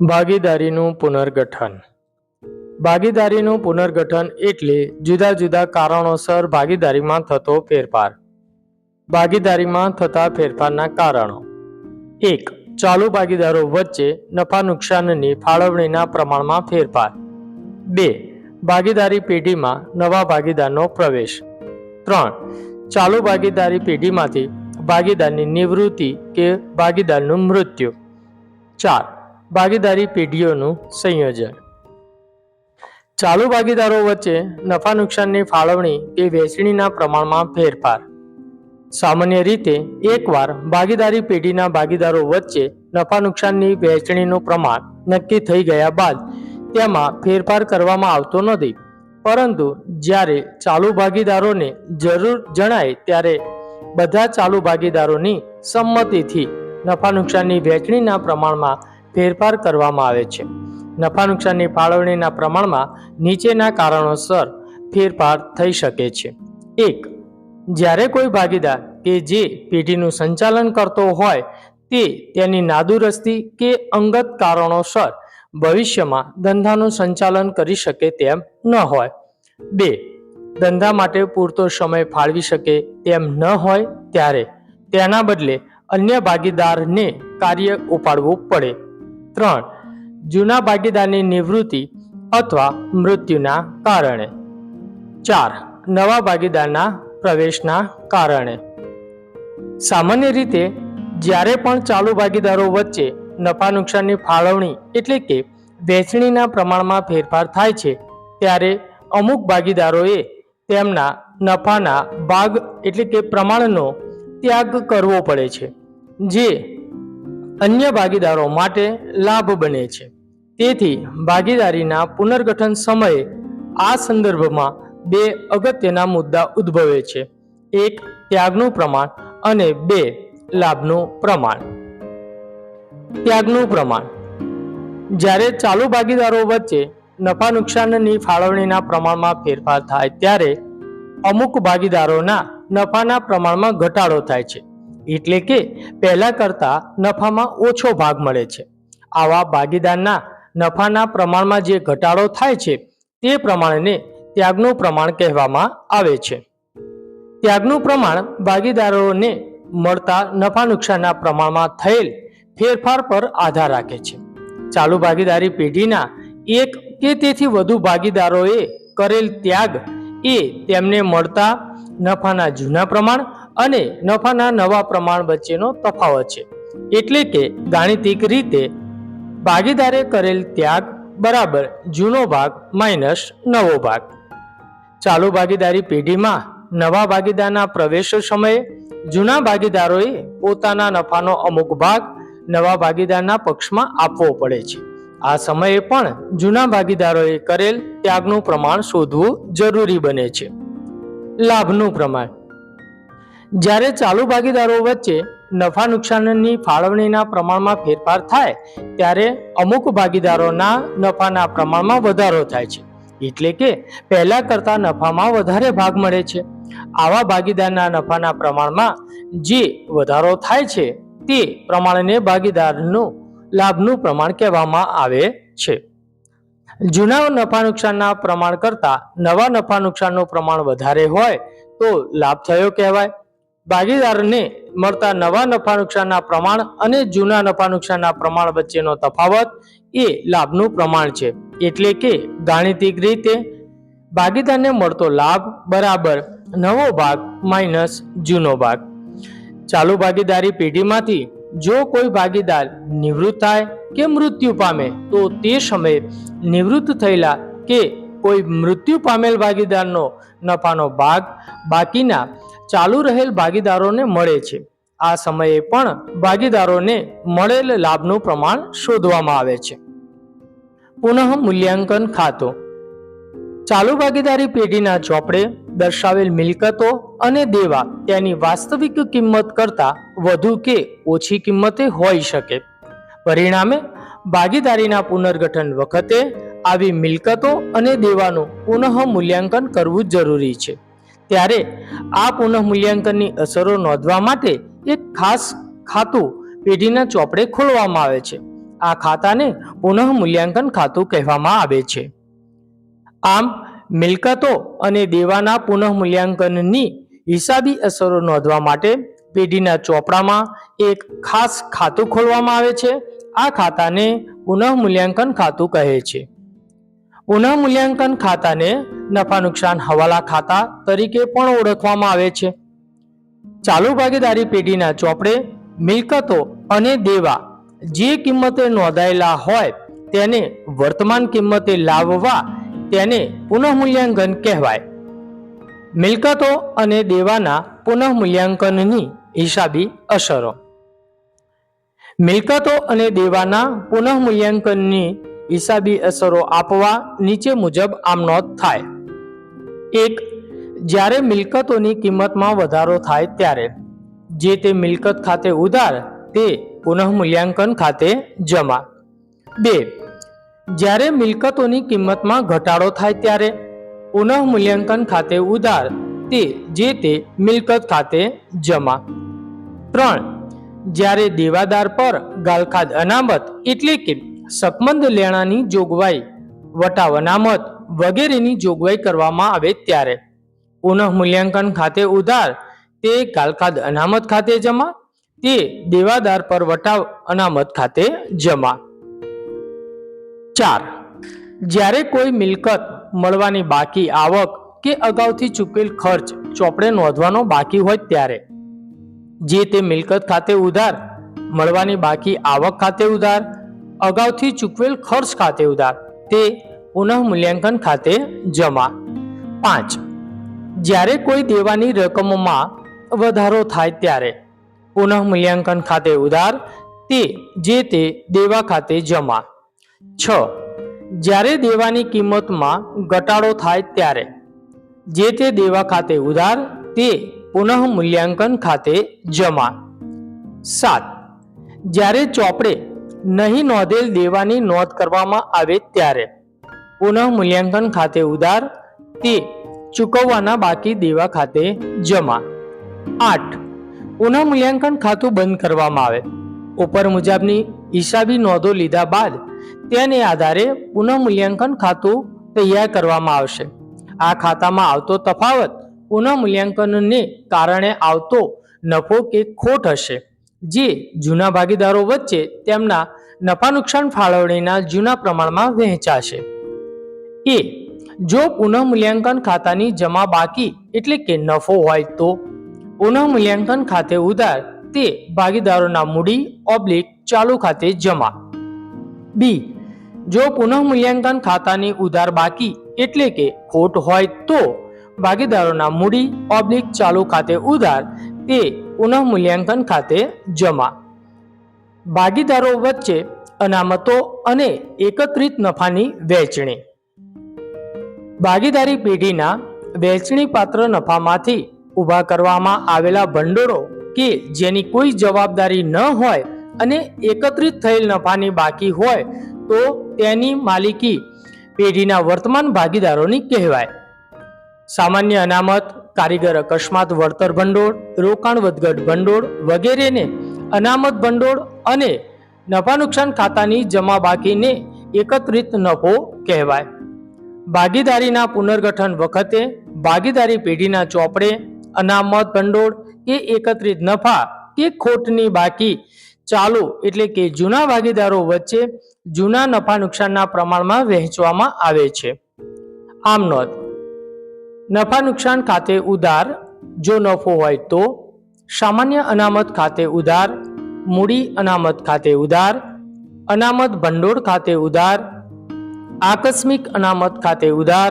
ભાગીદારીનું પુનર્ગઠન. ભાગીદારીનું પુનર્ગઠન એટલે જુદા જુદા કારણોસર ભાગીદારીમાં થતો ફેરફાર. ભાગીદારીમાં થતા ફેરફારના કારણો. એક, ચાલુ ભાગીદારો વચ્ચે નફા નુકસાનની ફાળવણીના પ્રમાણમાં ફેરફાર. બે, ભાગીદારી પેઢીમાં નવા ભાગીદારનો પ્રવેશ. ત્રણ, ચાલુ ભાગીદારી પેઢીમાંથી ભાગીદારની નિવૃત્તિ કે ભાગીદારનું મૃત્યુ. ચાર ભાગીદારી પેઢીઓનું સંયોજન. ચાલુ ભાગીદારો વચ્ચે નફા નુકસાનની ફાળવણી કે વહેંચણીના પ્રમાણમાં ફેરફાર. સામાન્ય રીતે એકવાર ભાગીદારી પેઢીના ભાગીદારો વચ્ચે નફા નુકસાનની વહેંચણીનું પ્રમાણ નક્કી થઈ ગયા બાદ તેમાં ફેરફાર કરવામાં આવતો નથી. પરંતુ જ્યારે ચાલુ ભાગીદારોને જરૂર જણાય ત્યારે બધા ચાલુ ભાગીદારોની સંમતિથી નફા નુકસાનની વહેંચણીના પ્રમાણમાં ફેરફાર કરવામાં આવે છે. નફા નુકસાનની ફાળવણીના પ્રમાણમાં નીચેના કારણોસર ફેરફાર થઈ શકે છે. એક, જ્યારે કોઈ ભાગીદાર કે જે પેઢીનું સંચાલન કરતો હોય તે તેની નાદુરસ્તી કે અંગત કારણોસર ભવિષ્યમાં ધંધાનું સંચાલન કરી શકે તેમ ન હોય. બે, ધંધા માટે પૂરતો સમય ફાળવી શકે તેમ ન હોય ત્યારે તેના બદલે અન્ય ભાગીદારને કાર્ય ઉપાડવું પડે. ત્રણ, જૂના ભાગીદારની નિવૃત્તિ અથવા મૃત્યુના કારણે. ચાર, નવા ભાગીદારના પ્રવેશના કારણે. સામાન્ય રીતે, જ્યારે પણ ચાલુ ભાગીદારો વચ્ચે નફા નુકસાનની ફાળવણી એટલે કે વહેંચણીના પ્રમાણમાં ફેરફાર થાય છે, ત્યારે અમુક ભાગીદારોએ તેમના નફાના ભાગ એટલે કે પ્રમાણનો ત્યાગ કરવો પડે છે, જે અન્ય ભાગીદારો માટે લાભ બને છે. તેથી ભાગીદારીના પુનર્ગઠન સમયે આ સંદર્ભમાં બે અગત્યના મુદ્દા ઉદ્ભવે છે. એક, ત્યાગનું પ્રમાણ અને બે, લાભનું પ્રમાણ. ત્યાગનું પ્રમાણ. જ્યારે ચાલુ ભાગીદારો વચ્ચે નફા નુકસાનની ફાળવણીના પ્રમાણમાં ફેરફાર થાય ત્યારે અમુક ભાગીદારોના નફાના પ્રમાણમાં ઘટાડો થાય છે. એટલે કે પહેલા કરતા નફામાં ઓછો ભાગ મળે છે. આવા ભાગીદારના નફાના પ્રમાણમાં જે ઘટાડો થાય છે, તે પ્રમાણને ત્યાગનું પ્રમાણ કહેવામાં આવે છે. ત્યાગનું પ્રમાણ ભાગીદારોને મળતા નફા નુકસાનના પ્રમાણમાં થયેલ ફેરફાર પર આધાર રાખે છે. ચાલુ ભાગીદારી પેઢીના એક કે તેથી વધુ ભાગીદારોએ કરેલ ત્યાગ એ તેમને મળતા નફાના જૂના પ્રમાણ અને નફાના નવા પ્રમાણ વચ્ચેનો તફાવત છે. એટલે કે ગાણિતિક રીતે ભાગીદારે કરેલ ત્યાગ બરાબર જૂનો ભાગ માઇનસ નવો ભાગ. ચાલુ ભાગીદારી પેઢીમાં નવા ભાગીદારના પ્રવેશ સમયે જૂના ભાગીદારોએ પોતાના નફાનો અમુક ભાગ નવા ભાગીદારના પક્ષમાં આપવો પડે છે. આ સમયે પણ જૂના ભાગીદારોએ કરેલ ત્યાગનું પ્રમાણ શોધવું જરૂરી બને છે. લાભનું પ્રમાણ. જ્યારે ચાલુ ભાગીદારો વચ્ચે નફા નુકસાનની ફાળવણીના પ્રમાણમાં ફેરફાર થાય, ત્યારે અમુક ભાગીદારોના નફાના પ્રમાણમાં વધારો થાય છે. એટલે કે પહેલા કરતા નફામાં વધારે ભાગ મળે છે. આવા ભાગીદારના નફાના પ્રમાણમાં જે વધારો થાય છે, તે પ્રમાણને ભાગીદારનું લાભનું પ્રમાણ કહેવામાં આવે છે. જૂના નફા નુકસાનના પ્રમાણ કરતા નવા નફા નુકસાનનું પ્રમાણ વધારે હોય, તો લાભ થયો કહેવાય. ભાગીદારને મળતા નવા નફા નુકસાનના પ્રમાણ અને જૂના નફા નુકસાનના પ્રમાણ વચ્ચેનો તફાવત એ લાભનું પ્રમાણ છે. એટલે કે ગાણિતિક રીતે ભાગીદારને મળતો લાભ બરાબર નવો ભાગ માઇનસ જૂનો ભાગ. ચાલુ ભાગીદારી પેઢીમાંથી જો કોઈ ભાગીદાર નિવૃત્ત થાય કે મૃત્યુ પામે, તો તે સમયે નિવૃત્ત થયેલા કે કોઈ મૃત્યુ પામેલ ભાગીદારનો નફાનો ભાગ બાકીના ચાલુ રહેલ ભાગીદારોને મળે છે. આ સમયે પણ ભાગીદારોને મળેલ લાભનું પ્રમાણ શોધવામાં આવે છે. પુનઃ મૂલ્યાંકન ખાતો. ચાલુ ભાગીદારી પેઢીના ચોપડે દર્શાવેલ મિલકતો અને દેવા તેની વાસ્તવિક કિંમત કરતાં વધુ કે ઓછી કિંમતે હોઈ શકે. પરિણામે, ભાગીદારીના પુનર્ગઠન વખતે આવી મિલકતો અને દેવાનું પુનઃ મૂલ્યાંકન કરવું જરૂરી છે. ત્યારે આ પુનઃમૂલ્યાંકનની અસરો નોંધવા માટે એક ખાસ ખાતું પેઢીના ચોપડે ખોલવામાં આવે છે. આ ખાતાને પુનઃમૂલ્યાંકન ખાતું કહેવામાં આવે છે. આમ, મિલકતો અને દેવાના પુનઃમૂલ્યાંકનની હિસાબી અસરો નોંધવા માટે પેઢીના ચોપડામાં એક ખાસ ખાતું ખોલવામાં આવે છે. આ ખાતાને પુનઃમૂલ્યાંકન ખાતું કહે છે. પુનઃ મૂલ્યાંકન ખાતાને નફા નુકસાન હવાલા ખાતા તરીકે પણ ઓળખવામાં આવે છે. ચાલુ ભાગીદારી પેઢીના ચોપડે મિલકતો અને દેવા જે કિંમતે નોંધાયેલા હોય તેને વર્તમાન કિંમતે લાવવા તેને પુનઃમૂલ્યાંકન કહેવાય. મિલકતો અને દેવાના પુનઃમૂલ્યાંકનની હિસાબી અસરો. મિલકતો અને દેવાના પુનઃ મૂલ્યાંકનની હિસાબી અસરો આપવા નીચે મુજબ આમ નોંધ થાય. એક, જ્યારે મિલકતોની કિંમતમાં વધારો થાય ત્યારે, જે તે મિલકત ખાતે ઉધાર, તે પુનઃમૂલ્યાંકન ખાતે જમા. બે, જ્યારે મિલકતોની કિંમતમાં ઘટાડો થાય ત્યારે, પુનઃમૂલ્યાંકન ખાતે ઉધાર, તે જે તે મિલકત ખાતે જમા. ત્રણ, જ્યારે દેવાદાર પર ગાલખાદ અનામત એટલે કે શકમંદ લેણાની જોગવાઈ વટાવ અનામત વગેરેની જોગવાઈ કરવામાં આવે ત્યારે. પુનઃ મૂલ્યાંકન ખાતે ઉધાર, તે કાલકાદ અનામત ખાતે જમા, તે દેવાદાર પર વટાવ અનામત ખાતે જમા. ચાર. જ્યારે કોઈ મિલકત મળવાની બાકી આવક કે અગાઉથી ચૂકેલ ખર્ચ ચોપડે નોંધવાનો બાકી હોય ત્યારે. જે તે મિલકત ખાતે ઉધાર, મળવાની બાકી આવક ખાતે ઉધાર અગાઉથી ચૂકવેલ ખર્ચ ખાતે ઉધાર. તે પુનઃમૂલ્યાંકન ખાતે જમા. પાંચ. જ્યારે કોઈ દેવાની રકમમાં વધારો થાય ત્યારે પુનઃમૂલ્યાંકન ખાતે ઉધાર તે જે તે દેવા ખાતે જમા. છ. જ્યારે દેવાની કિંમતમાં ઘટાડો થાય ત્યારે જે તે દેવા ખાતે ઉધાર તે પુનઃમૂલ્યાંકન ખાતે જમા. સાત. જ્યારે ચોપડે નહીં નોંધેલ દેવાની નોંધ કરવામાં આવે ત્યારે. પુનઃ મૂલ્યાંકન ખાતે ઉધાર, તે ચૂકવવાના બાકી દેવા ખાતે જમા. આઠ. પુનઃ મૂલ્યાંકન ખાતું બંધ કરવામાં આવે. ઉપર મુજબની હિસાબી નોંધો લીધા બાદ તેને આધારે પુનઃ મૂલ્યાંકન ખાતું તૈયાર કરવામાં આવશે. આ ખાતામાં આવતો તફાવત પુનઃ મૂલ્યાંકનને કારણે આવતો નફો કે ખોટ હશે. જે જૂના ભાગીદારો વચ્ચે તેમના નફા નુકસાન ફાળવણીના જૂના પ્રમાણમાં વહેંચાશે. એ, જો પુનઃ મૂલ્યાંકન ખાતાની જમા બાકી એટલે કે નફો હોય તો, પુનઃ મૂલ્યાંકન ખાતે ઉધાર તે ભાગીદારોના મૂડી ઓબ્લિક ચાલુ ખાતે જમા. બી, જો પુનઃ મૂલ્યાંકન ખાતાની ઉધાર બાકી એટલે કે ખોટ હોય તો, ભાગીદારોના મૂડી ઓબ્લિક ચાલુ ખાતે ઉધાર તે પુનઃમૂલ્યાંકન ખાતે જમા. ભાગીદારો વચ્ચે અનામતો અને એકત્રિત નફાની વહેંચણી. ભાગીદારી પેઢીના વહેંચણી પાત્ર નફામાંથી ઊભા કરવામાં આવેલા ભંડોળો કે જેની કોઈ જવાબદારી ન હોય અને એકત્રિત થયેલ નફાની બાકી હોય તો તેની માલિકી પેઢીના વર્તમાન ભાગીદારોની કહેવાય. સામાન્ય અનામત, કારીગર અકસ્માત, વળતર ભંડોળ, રોકાણ વધઘટ ભંડોળ વગેરેને અનામત ભંડોળ અને નફા નુકસાન ખાતાની જમા બાકીને એકત્રિત નફો કહેવાય. ભાગીદારીના પુનર્ગઠન વખતે ભાગીદારી પેઢીના ચોપડે અનામત ભંડોળ કે એકત્રિત નફા કે ખોટની બાકી ચાલુ એટલે કે જૂના ભાગીદારો વચ્ચે જૂના નફા નુકસાનના પ્રમાણમાં વહેંચવામાં આવે છે. આમ નોંધ નફા નુકસાન ખાતે ઉધાર જો નફો હોય તો સામાન્ય અનામત ખાતે ઉધાર, મૂડી અનામત ખાતે ઉધાર, અનામત ભંડોળ ખાતે ઉધાર, આકસ્મિક અનામત ખાતે ઉધાર,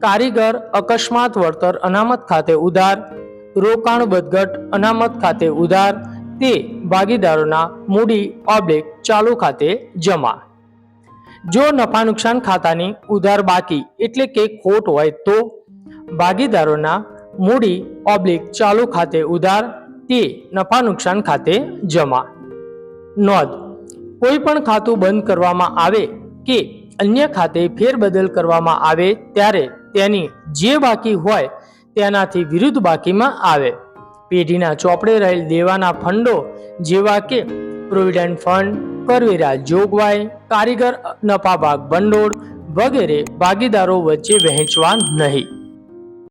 કારીગર અકસ્માત વળતર અનામત ખાતે ઉધાર, રોકાણ વધઘટ અનામત ખાતે ઉધાર, તે ભાગીદારોના મૂડી ઓબ્લિક ચાલુ ખાતે જમા. જો નફા નુકસાન ખાતાની ઉધાર બાકી એટલે કે ખોટ હોય તો ભાગીદારોના મૂડી ઓબ્લિક ચાલુ ખાતે ઉધાર, તે નફા નુકસાન ખાતે જમા. નોંધ, કોઈ પણ ખાતું બંધ કરવામાં આવે કે અન્ય ખાતે ફેરબદલ કરવામાં આવે ત્યારે તેની જે બાકી હોય તેનાથી વિરુદ્ધ બાકીમાં આવે. પેઢીના ચોપડે રહેલ દેવાના ફંડો જેવા કે પ્રોવિડન્ટ ફંડ કરવેરા જોગવાઈ, કારીગર નફાભાગ ભંડોળ વગેરે ભાગીદારો વચ્ચે વહેંચવા નહીં.